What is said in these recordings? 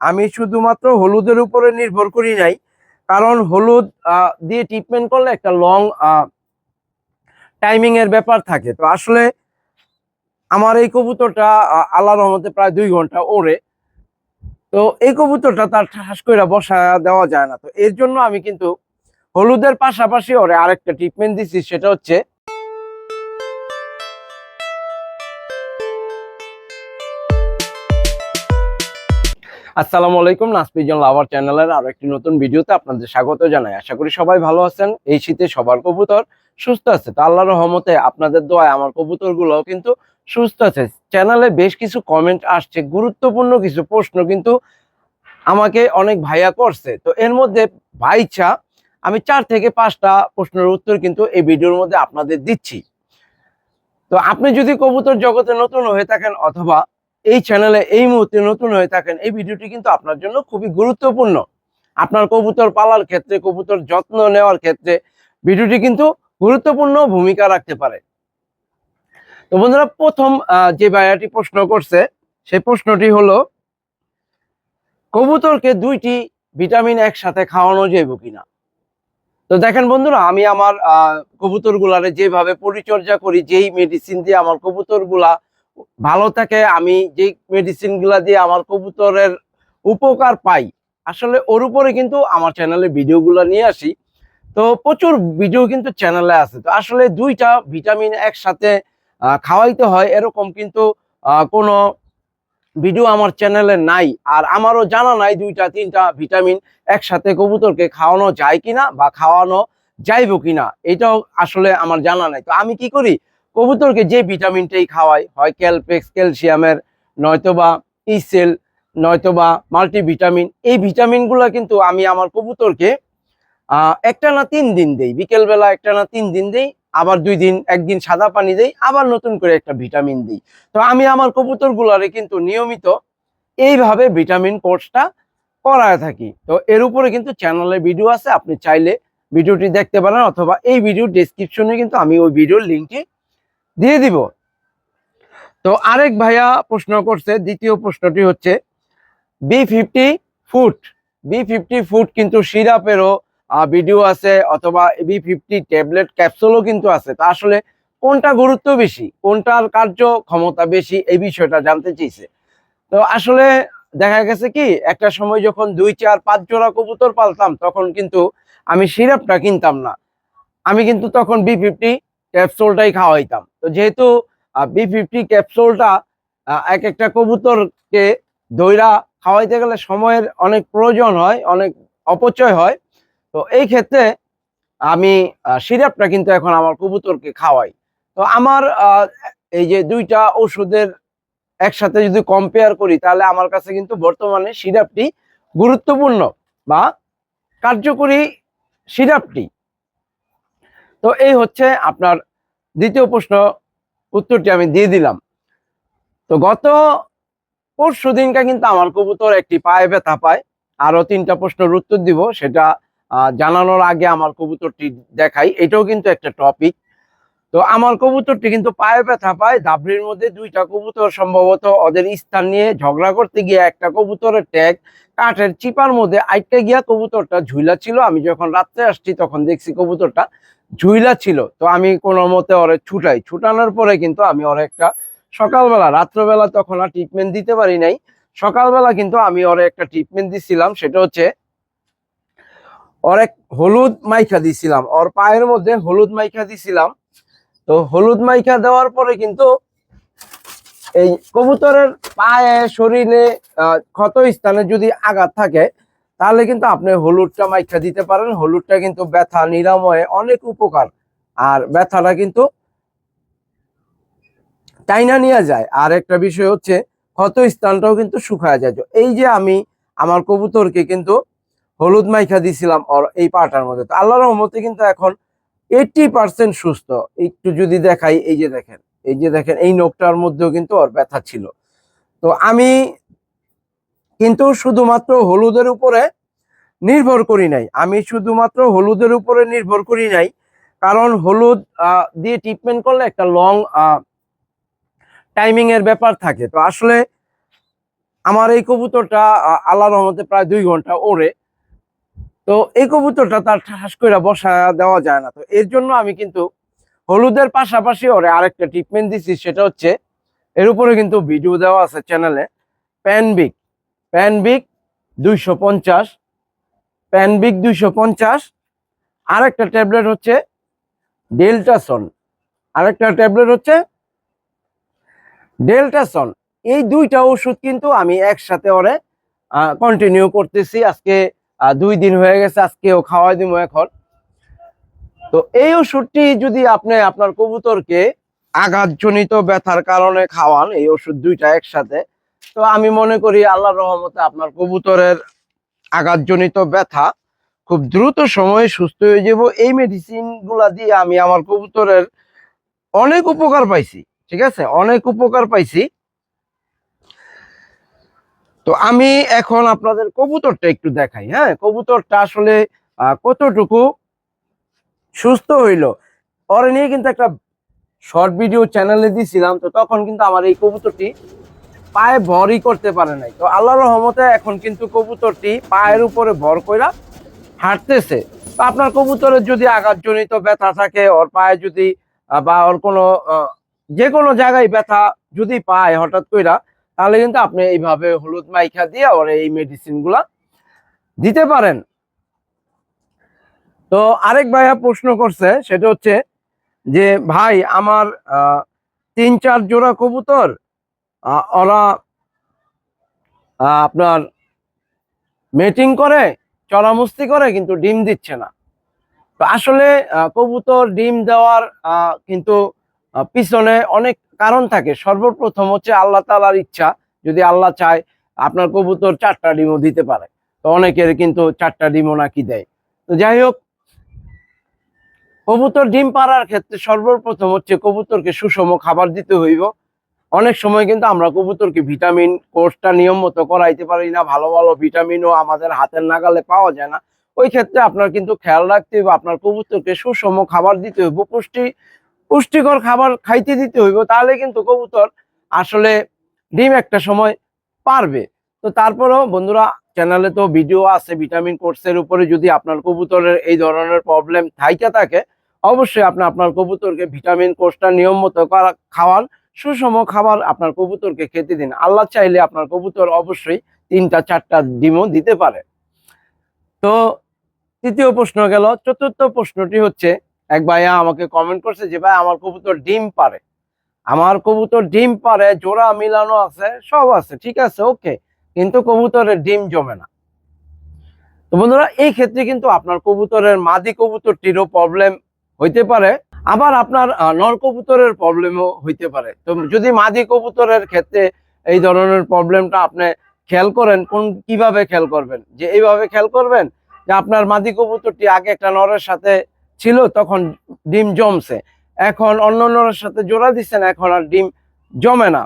আমি শুধুমাত্র হলুদের উপরে নির্ভর করি নাই কারণ হলুদ দিয়ে ট্রিটমেন্ট করলে একটা লং টাইমিং এর ব্যাপার থাকে। তো আসলে আমার এই কবুতরটা আহ, আল্লাহর রহমতে প্রায় দুই ঘণ্টা ওড়ে। তো এই কবুতরটা তার ঠাস করে বসা দেওয়া যায় না। তো এর জন্য আমি কিন্তু হলুদের পাশাপাশি ওরে আরেকটা ট্রিটমেন্ট দিচ্ছি সেটা হচ্ছে আসসালামু আলাইকুম নাসপিজন লাভার চ্যানেলের আরও একটি নতুন ভিডিওতে আপনাদের স্বাগত জানাই। আশা করি সবাই ভালো আছেন। এই শীতে সবার কবুতর সুস্থ আছে। তো আল্লাহর রহমতে আপনাদের দোয়ায় আমার কবুতর গুলোও কিন্তু সুস্থ আছে। চ্যানেলে বেশ কিছু কমেন্ট আসছে, গুরুত্বপূর্ণ কিছু প্রশ্ন কিন্তু আমাকে অনেক ভাইয়া করছে। তো এর মধ্যে ভাইচা, আমি চার থেকে পাঁচটা প্রশ্নের উত্তর কিন্তু এই ভিডিওর মধ্যে আপনাদের দিচ্ছি। তো আপনি যদি কবুতর জগতে নতুন হয়ে থাকেন অথবা এই চ্যানেলে এই মুহূর্তে নতুন হয়ে থাকেন, এই ভিডিওটি কিন্তু আপনার জন্য খুবই গুরুত্বপূর্ণ। আপনার কবুতর পালার ক্ষেত্রে, কবুতর যত্ন নেওয়ার ক্ষেত্রে ভিডিওটি কিন্তু গুরুত্বপূর্ণ ভূমিকা রাখতে পারে। তো বন্ধুরা, প্রথম যে ভাইয়াটি প্রশ্ন করছে সেই প্রশ্নটি হলো, কবুতরকে দুইটি ভিটামিন একসাথে খাওয়ানো যাইব কিনা? তো দেখেন বন্ধুরা, আমি আমার কবুতর গুলারে যেভাবে পরিচর্যা করি, যেই মেডিসিন দিয়ে আমার কবুতরগুলা ভালো থাকে, আমি যেই মেডিসিনগুলা দিয়ে আমার কবুতরের উপকার পাই, আসলে ওর উপরে কিন্তু আমার চ্যানেলে ভিডিওগুলো নিয়ে আসি। তো প্রচুর ভিডিও কিন্তু চ্যানেলে আছে। তো আসলে দুইটা ভিটামিন একসাথে খাওয়াইতে হয়, এরকম কিন্তু কোনো ভিডিও আমার চ্যানেলে নাই। আর আমারও জানা নাই দুইটা, তিনটা ভিটামিন একসাথে কবুতরকে খাওয়ানো যায় কিনা বা খাওয়ানো যাইব কিনা, এটাও আসলে আমার জানা নাই। তো আমি কি করি? কবুতরকে যে ভিটামিনটাই খাওয়াই হয় ক্যালপেক্স, ক্যালসিয়ামের, নয়তোবা ইসেল, নয়তোবা মাল্টিভিটামিন, এই ভিটামিনগুলো কিন্তু আমি আমার কবুতরকে একটা না তিন দিন দেই। বিকেলবেলা একটা না তিন দিন দেই, আবার দুই দিন, একদিন সাদা পানি দেই, আবার নতুন করে একটা ভিটামিন দিই। তো আমি আমার কবুতর গুলারে কিন্তু নিয়মিত এইভাবে ভিটামিন কোর্সটা করায় থাকি। তো এর উপরে কিন্তু চ্যানেলে ভিডিও আছে, আপনি চাইলে ভিডিওটি দেখতে পারেন, অথবা এই ভিডিও ডেসক্রিপশনে কিন্তু আমি ওই ভিডিওর লিঙ্কটি দিয়ে দিব। তো আরেক ভাইয়া প্রশ্ন করছে, দ্বিতীয় প্রশ্নটি হচ্ছে B fifty foot B fifty foot কিন্তু সিরাপেরও ভিডিও আছে অথবা বি ফিফটি ট্যাবলেট ক্যাপসুলও কিন্তু আছে। তা আসলে কোনটা গুরুত্ব বেশি? কোনটার কার্য ক্ষমতা বেশি? এই বিষয়টা জানতে চেয়েছে তো আসলে দেখা গেছে কি, একটা সময় যখন দুই, চার, পাঁচ জোড়া কবুতর পালতাম, তখন কিন্তু আমি সিরাপটা কিনতাম না। আমি কিন্তু তখন বি ফিফটি ক্যাপসুলটাই খাওয়াইতাম। তো যেহেতু বি ফিফটি ক্যাপসুলটা এক একটা কবুতরকে দইরা খাওয়াইতে গেলে সময়ের অনেক প্রয়োজন হয়, অনেক অপচয় হয়। তো এই ক্ষেত্রে আমি সিরাপটা কিন্তু এখন আমার কবুতরকে খাওয়াই। তো আমার এই যে দুইটা ওষুধের একসাথে যদি কম্পেয়ার করি, তাহলে আমার কাছে কিন্তু বর্তমানে সিরাপটি গুরুত্বপূর্ণ বা কার্যকরী সিরাপটি। তো এই হচ্ছে আপনার দ্বিতীয় প্রশ্ন উত্তরটি আমি দিয়ে দিলাম। তো গত পরশু দিনটা কিন্তু আমার কবুতর একটি পায়ে ব্যথা পায়। আরও তিনটা প্রশ্নের উত্তর দিব, সেটা জানানোর আগে আমার কবুতরটি দেখাই। এটাও কিন্তু একটা টপিক তো আমার কবুতরটি কিন্তু পায়ে ব্যথা পায় দাবড়ির মধ্যে দুইটা কবুতর সম্ভবত ওদের স্থান নিয়ে ঝগড়া করতে গিয়ে একটা কবুতরের ট্যাগ কাঠের চিপার মধ্যে আইটটা গিয়া কবুতরটা ঝুইলা ছিল। আমি যখন রাত্রে আসছি তখন দেখছি কবুতরটা ঝুইলা ছিল। তো আমি কোনো মতে ওরে ছুটাই। ছুটানোর পরে কিন্তু আমি ওর একটা সকালবেলা, রাত্রবেলা তখন আর ট্রিটমেন্ট দিতে পারি নাই। সকালবেলা কিন্তু আমি ওরে একটা ট্রিটমেন্ট দিছিলাম, সেটা হচ্ছে ওর এক হলুদ মাইখা দিছিলাম। ওর পায়ের মধ্যে হলুদ মাইখা দিছিলাম। তো হলুদ মাইখা দেওয়ার পরে কিন্তু এই কবুতরের পায়ে, শরীরে ক্ষত স্থানে যদি আঘাত থাকে, তাহলে কিন্তু আপনি হলুদটা মাইখা দিতে পারেন। হলুদটা কিন্তু ব্যথা, নিরাময়ে অনেক উপকার। আর ব্যথাটা কিন্তু টাইনা নিয়ে যায়। আর একটা বিষয় হচ্ছে ক্ষত স্থানটাও কিন্তু শুকায় যায়। এই যে আমি আমার কবুতরকে কিন্তু হলুদ মাইখা দিছিলাম ওর এই পাটার মধ্যে, তো আল্লাহর রহমতে কিন্তু এখন এইটটি পার্সেন্ট সুস্থ। একটু যদি দেখাই, এই যে দেখেন, এই যে দেখেন, এই নোকটার মধ্যেও কিন্তু ওর ব্যথা ছিল। তো আমি কিন্তু শুধুমাত্র হলুদের উপরে নির্ভর করি নাই। আমি শুধুমাত্র হলুদের উপরে নির্ভর করি নাই, কারণ হলুদ দিয়ে ট্রিটমেন্ট করলে একটা লং টাইমিং এর ব্যাপার থাকে। তো আসলে আমার এই কবুতরটা, আ- আল্লাহর রহমতে প্রায় দুই ঘণ্টা ওড়ে। তো এই কবুতরটা তার ঠাস করে বসা দেওয়া যায় না। তো এর জন্য আমি কিন্তু হলুদের পাশাপাশি ওরে আরেকটা ট্রিটমেন্ট দিচ্ছি সেটা হচ্ছে এর উপরে কিন্তু ভিডিও দেওয়া আছে চ্যানেলে প্যানবিক প্যানবিক দুইশো পঞ্চাশ। প্যানবিক দুইশো পঞ্চাশ। আরেকটা ট্যাবলেট হচ্ছে ডেল্টাসন আরেকটা ট্যাবলেট হচ্ছে ডেল্টাসন এই দুইটা ওষুধ কিন্তু আমি একসাথে ওরে কন্টিনিউ করতেছি। আজকে দুই দিন হয়ে গেছে, আজকেও খাওয়াই দিব এখন। তো এই ওষুধটি যদি আপনি আপনার কবুতরকে আঘাতজনিত ব্যথার কারণে খাওয়ান, এই ওষুধ দুইটা একসাথে, তো আমি মনে করি আল্লাহর রহমতে আপনার কবুতরের আঘাতজনিত ব্যথা খুব দ্রুত সময়ে সুস্থ হয়ে যাব। এই মেডিসিনগুলা দিয়ে আমি আমার কবুতরের অনেক উপকার পাইছি, ঠিক আছে? অনেক উপকার পাইছি। তো আমি এখন আপনাদের কবুতরটা একটু দেখাই হ্যাঁ? কবুতরটা আসলে কতটুকু সুস্থ হইল? ওরে নিয়ে কিন্তু একটা শর্ট ভিডিও চ্যানেলে দিছিলাম, তো তখন কিন্তু আমার এই কবুতরটি পায়ে ভরই করতে পারে নাই। তো আল্লাহর রহমতে এখন কিন্তু কবুতরটি পায়ের উপরে ভর কইরা হাঁটতেছে। তো আপনার কবুতরের যদি আঘাতজনিত ব্যথা থাকে, ওর পায়ে যদি বা ওর কোনো যে কোনো জায়গায় ব্যথা যদি পায় হঠাৎ কইরা তাহলে কিন্তু আপনি এইভাবে হলুদ মাইখা দিয়ে ওর এই মেডিসিনগুলা দিতে পারেন। তো আরেক ভাইয়া প্রশ্ন করছে, সেটা হচ্ছে যে, ভাই, আমার তিন চার জোড়া কবুতর ওরা আপনার মেটিং করে, চড়ামস্তি করে, কিন্তু ডিম দিচ্ছে না। তো আসলে কবুতর ডিম দেওয়ার কিন্তু পিছনে অনেক কারণ থাকে। সর্বপ্রথম হচ্ছে আল্লাহ তালার ইচ্ছা, যদি আল্লাহ চায় আপনার কবুতর চারটা ডিমও দিতে পারে। তো অনেকের কিন্তু চারটা ডিমও নাকি দেয়। তো যাই হোক, কবুতর ডিম পাড়ার ক্ষেত্রে সর্বপ্রথম হচ্ছে কবুতরকে সুষম খাবার দিতে হইব। অনেক সময় কিন্তু আমরা কবুতরকে ভিটামিন, কোর্সটা নিয়ম মতো করাইতে পারি না, ভালো ভালো ভিটামিনও আমাদের হাতের নাগালে পাওয়া যায় না। ওই ক্ষেত্রে আপনার কিন্তু খেয়াল রাখতে হইব, আপনার কবুতরকে সুষম খাবার দিতে হইব। পুষ্টি পুষ্টিকর খাবার খাইতে দিতে হইব, তাহলে কিন্তু কবুতর আসলে ডিম একটা সময় পারবে। তো তারপরেও বন্ধুরা চ্যানেলে তো ভিডিও আছে ভিটামিন কোর্সের উপরে যদি আপনার কবুতরের এই ধরনের প্রবলেম থাইকা থাকে, অবশ্যই আপনি, আপনার কবুতরকে ভিটামিন কোর্সটা নিয়ম মতো করা, খাওয়ান, সুষম খাবার আপনার কবুতরকে খেতে দিন। আল্লাহ চাইলে আপনার কবুতর অবশ্যই তিনটা, চারটা ডিমও দিতে পারে। তো তৃতীয় প্রশ্ন গেল, চতুর্থ প্রশ্নটি হচ্ছে এক ভাইয়া আমাকে কমেন্ট করছে যে, ভাই, আমার কবুতর ডিম পারে। আমার কবুতর ডিম পারে, জোড়া মিলানো আছে, সব আছে, ঠিক আছে ওকে কিন্তু কবুতরের ডিম জমে না। তো বন্ধুরা, এই ক্ষেত্রে কিন্তু আপনার কবুতরের মাদি কবুতরটিরও প্রবলেম হইতে পারে, আবার আপনার নর কবুতরের প্রবলেমও হইতে পারে। তো যদি মাদি কবুতরের ক্ষেত্রে এই ধরনের প্রবলেমটা আপনি খেয়াল করেন, কোন, কীভাবে খেয়াল করবেন? যে, এইভাবে খেয়াল করবেন যে, আপনার মাদি কবুতরটি আগে একটা নরের সাথে ছিল তখন ডিম জমছে। এখন অন্য নরের সাথে জোড়া দিচ্ছেন, এখন আর ডিম জমে না।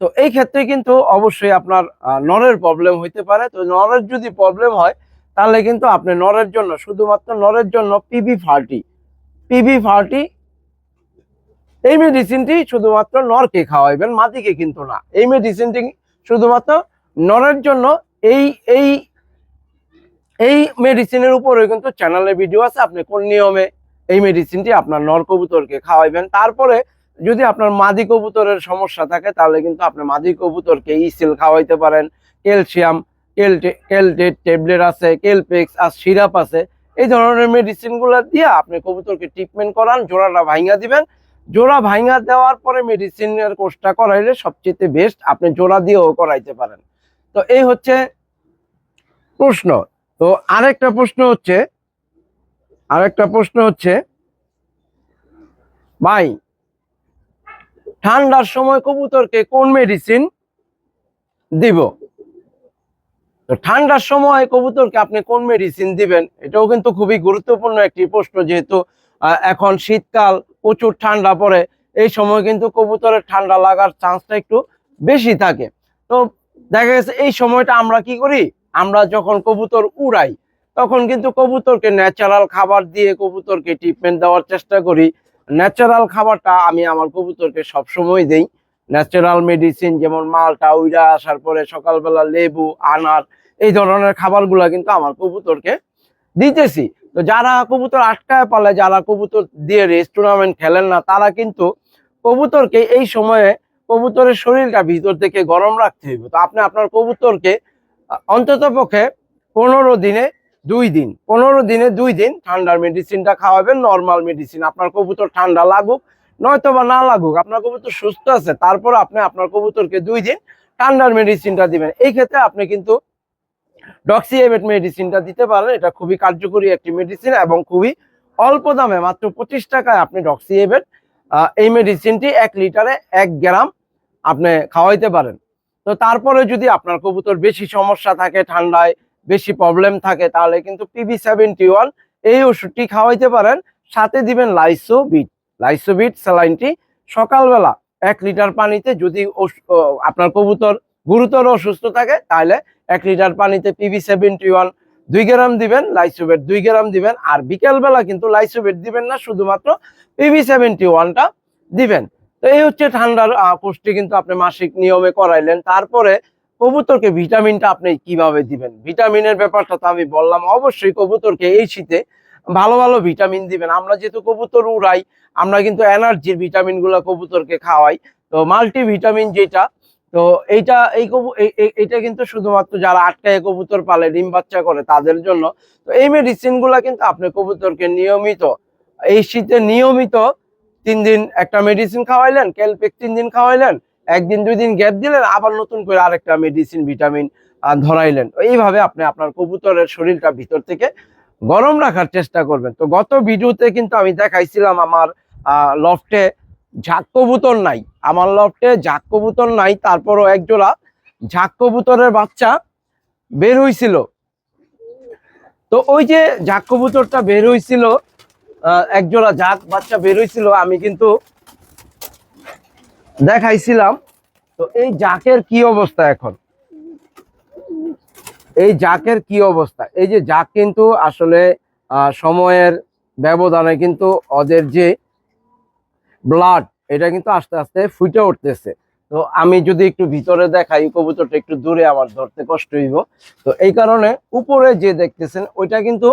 তো এই ক্ষেত্রে কিন্তু অবশ্যই আপনার নরের প্রবলেম হইতে পারে। তো নরের যদি প্রবলেম হয়, তাহলে কিন্তু আপনি নরের জন্য, শুধুমাত্র নরের জন্য পিবি ফার্টি পিবি ফার্টি এই মেডিসিনটি শুধুমাত্র নরকে খাওয়াইবেন, মাটিকে কিন্তু না। এই মেডিসিনটি শুধুমাত্র নরের জন্য, এই এই এই মেডিসিনের উপরে কিন্তু চ্যানেলে ভিডিও আছে। আপনি কোন নিয়মে এই মেডিসিনটি আপনার নর কবুতরকে খাওয়াইবেন। তারপরে যদি আপনার মাদি কবুতরের সমস্যা থাকে, তাহলে কিন্তু আপনি মাদি কবুতরকে ইসিল খাওয়াইতে পারেন। ক্যালসিয়াম কেলটে কেলটেট ট্যাবলেট আছে কেলপেক্স আর সিরাপ আছে। এই ধরনের মেডিসিনগুলো দিয়ে আপনি কবুতরকে ট্রিটমেন্ট করান, জোড়াটা ভাঙা দিবেন। জোড়া ভাঙা দেওয়ার পরে মেডিসিনের কোর্সটা করাইলে সবচেয়ে বেস্ট আপনি জোড়া দিয়েও করাইতে পারেন। তো এই হচ্ছে প্রশ্ন। তো আরেকটা প্রশ্ন হচ্ছে আরেকটা প্রশ্ন হচ্ছে, ভাই, ঠান্ডার সময় কবুতরকে কোন মেডিসিন দিব? তো ঠান্ডার সময় কবুতরকে আপনি কোন মেডিসিন দিবেন? এটাও কিন্তু খুবই গুরুত্বপূর্ণ একটি প্রশ্ন, যেহেতু এখন শীতকাল, প্রচুর ঠান্ডা পড়ে, এই সময় কিন্তু কবুতরের ঠান্ডা লাগার চান্সটা একটু বেশি থাকে। তো দেখা গেছে, এই সময়টা আমরা কি করি? আমরা যখন কবুতর উড়াই তখন কিন্তু কবুতরকে ন্যাচারাল খাবার দিয়ে কবুতরকে ট্রিটমেন্ট দেওয়ার চেষ্টা করি। ন্যাচারাল খাবারটা আমি আমার কবুতরকে সবসময় দেই। ন্যাচারাল মেডিসিন যেমন মালটা উইরা আসার পরে সকালবেলা লেবু, আনার, এই ধরনের খাবারগুলো কিন্তু আমার কবুতরকে দিতেছি। তো যারা কবুতর আটকায় পালে, যারা কবুতর দিয়ে রেস টুর্নামেন্ট খেলেন না, তারা কিন্তু কবুতরকে এই সময়ে কবুতরের শরীরটা ভিতর থেকে গরম রাখতে হইব। তো আপনি আপনার কবুতরকে অন্তত পক্ষে পনেরো দিনে দুই দিন, পনেরো দিনে দুই দিন ঠান্ডার মেডিসিনটা খাওয়াবেন নর্মাল মেডিসিন আপনার কবুতর ঠান্ডা লাগুক নয়তো বা না লাগুক, আপনার কবুতর সুস্থ আছে, তারপর আপনি আপনার কবুতরকে দুই দিন ঠান্ডার মেডিসিনটা দিবেন। এই ক্ষেত্রে আপনি কিন্তু ডক্সিএবেট মেডিসিনটা দিতে পারেন, এটা খুবই কার্যকরী একটি মেডিসিন এবং খুবই অল্প দামে, মাত্র পঁচিশ টাকায় আপনি ডক্সিএবেট এই মেডিসিনটি এক লিটারে এক গ্রাম আপনি খাওয়াইতে পারেন। তো তারপরে যদি আপনার কবুতর বেশি সমস্যা থাকে ঠান্ডায় বেশি প্রবলেম থাকে, তাহলে কিন্তু পিবি সেভেন্টি ওয়ান এই ওষুধটি খাওয়াইতে পারেন। সাথে দিবেন লাইসোবিট লাইসোবিট স্যালাইনটি সকালবেলা এক লিটার পানিতে যদি আপনার কবুতর গুরুতর অসুস্থ থাকে, তাহলে এক লিটার পানিতে পিবি সেভেন্টি ওয়ান দুই গ্রাম দিবেন লাইসোবেট দুই গ্রাম দিবেন, আর বিকেলবেলা কিন্তু লাইসোবেট দিবেন না, শুধুমাত্র পিবি সেভেন্টি ওয়ানটা দিবেন। তো এই হচ্ছে ঠান্ডার পুষ্টি কিন্তু আপনি মাসিক নিয়মে করাইলেন। তারপরে কবুতরকে ভিটামিনটা আপনি কীভাবে দিবেন? ভিটামিনের ব্যাপারটা তো আমি বললাম, অবশ্যই কবুতরকে এই শীতে ভালো ভালো ভিটামিন দিবেন। আমরা যেহেতু কবুতর উড়াই, আমরা কিন্তু এনার্জির ভিটামিনগুলা কবুতরকে খাওয়াই। তো মাল্টি ভিটামিন যেটা, তো এইটা, এই কবু এইটা কিন্তু শুধুমাত্র যারা আটকায় কবুতর পালে, ডিম বাচ্চা করে, তাদের জন্য। তো এই মেডিসিনগুলা কিন্তু আপনি কবুতরকে নিয়মিত, এই শীতে নিয়মিত তিন দিন একটা মেডিসিন খাওয়াইলেন ক্যালপেক তিন দিন খাওয়াইলেন একদিন, দুই দিন গ্যাপ দিলেন, আবার নতুন করে আরেকটা মেডিসিন ভিটামিন ধরাইলেন। এইভাবে আপনি আপনার কবুতরের শরীরটা ভিতর থেকে গরম রাখার চেষ্টা করবেন। তো গত ভিডিওতে কিন্তু আমি দেখাইছিলাম আমার লফটে ঝাক কবুতর নাই। আমার লফটে ঝাক কবুতর নাই, তারপরও একজোড়া ঝাক কবুতরের বাচ্চা বের হয়েছিল তো ওই যে ঝাক কবুতরটা বের হয়েছিল একজোড়া ঝাক বাচ্চা বের হয়েছিল আমি কিন্তু দেখাইছিলাম। তো এই জাকের কি অবস্থা এখন? এই জাকের কি অবস্থা? এই যে জাক কিন্তু আসলে সময়ের ব্যবধানে কিন্তু ওদের যে ব্লাড এটা কিন্তু আস্তে আস্তে ফুটে উঠতেছে। তো আমি যদি একটু ভিতরে দেখাই কবুতরটা একটু দূরে আমার ধরতে কষ্ট হইব। তো এই কারণে উপরে যে দেখতেছেন, ওইটা কিন্তু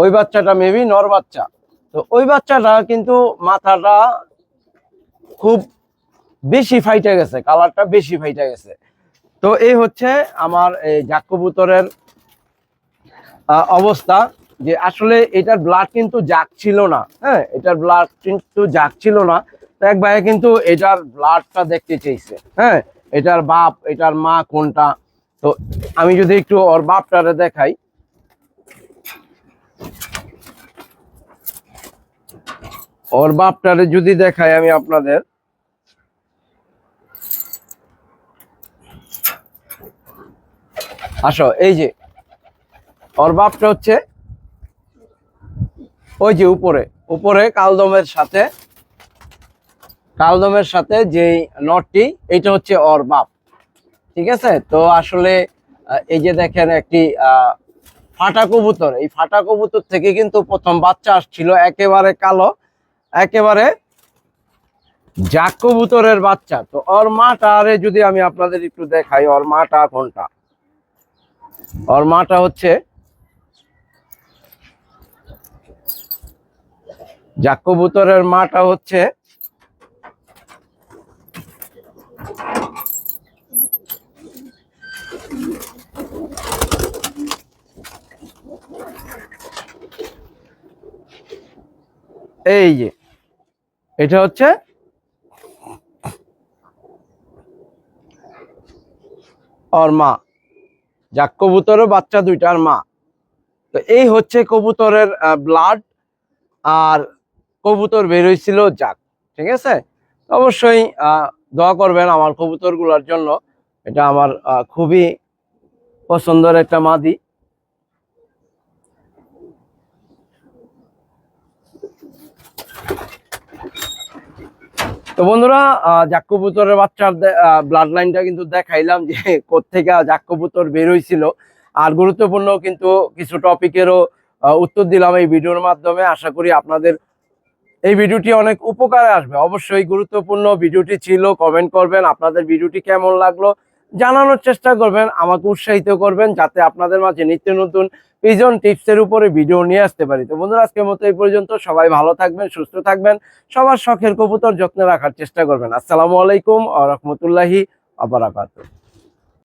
ওই বাচ্চাটা মেবি নর বাচ্চা। তো ওই বাচ্চাটা কিন্তু মাথাটা খুব বেশি ফাইটে গেছে, কালারটা বেশি ফাইটে গেছে। তো এই হচ্ছে আমার এই জাক কবুতরের অবস্থা যে আসলে এটার ব্লাড কিন্তু জাগ ছিল না হ্যাঁ? এটার ব্লাড কিন্তু জাগ ছিল না। তো এক ভাইয়া কিন্তু এটার ব্লাডটা দেখতে চাইছে হ্যাঁ? এটার বাপ, এটার মা কোনটা? তো আমি যদি একটু ওর বাপটারে দেখাই। ওর বাপটারে যদি দেখাই আমি আপনাদের। আসো এই যে ওর বাপটা হচ্ছে ওই যে উপরে উপরে কালদমের সাথে কালদমের সাথে যে নটটি এটা হচ্ছে ওর বাপ। ঠিক আছে? তো আসলে এই যে দেখেন একটি আহ, ফাটা কবুতর। এই ফাটা কবুতর থেকে কিন্তু প্রথম বাচ্চা আসছিল একেবারে কালো। একেবারে জাক কবুতরের বাচ্চা। তো ওর মাটারে যদি আমি আপনাদের একটু দেখাই, ওর মাটা কোনটা? ওর মাটা হচ্ছে কবুতরের মাটা হচ্ছে এই যে এটা হচ্ছে ওর মা। যাক কবুতরের বাচ্চা দুইটার মা। তো এই হচ্ছে কবুতরের ব্লাড আর কবুতর বেরোইছিল যাক, ঠিক আছে? অবশ্যই দোয়া করবেন আমার কবুতরগুলোর জন্য। এটা আমার খুবই পছন্দের একটা মাদি। তো বন্ধুরা আহ, বাচ্চার ব্লাড লাইনটা কিন্তু দেখাইলাম যে কোথেকে জাক কবুতর বের হয়েছিল আর গুরুত্বপূর্ণ কিন্তু কিছু টপিকেরও উত্তর দিলাম এই ভিডিওর মাধ্যমে। আশা করি আপনাদের এই ভিডিওটি অনেক উপকারে আসবে। অবশ্যই গুরুত্বপূর্ণ ভিডিওটি ছিল কমেন্ট করবেন আপনাদের ভিডিওটি কেমন লাগল জানানোর চেষ্টা করবেন আমাকে উৎসাহিত করবেন যাতে আপনাদের মাঝে নিত্য নতুন পিজন টিপসের উপরে ভিডিও নিয়ে আসতে পারি। তো বন্ধুরা, আজকের মতো এই পর্যন্ত। সবাই ভালো থাকবেন, সুস্থ থাকবেন। সবার শখের কবুতর যত্নে রাখার চেষ্টা করবেন। আসসালামু আলাইকুম আ রহমতুল্লাহি আবরাকাতুহ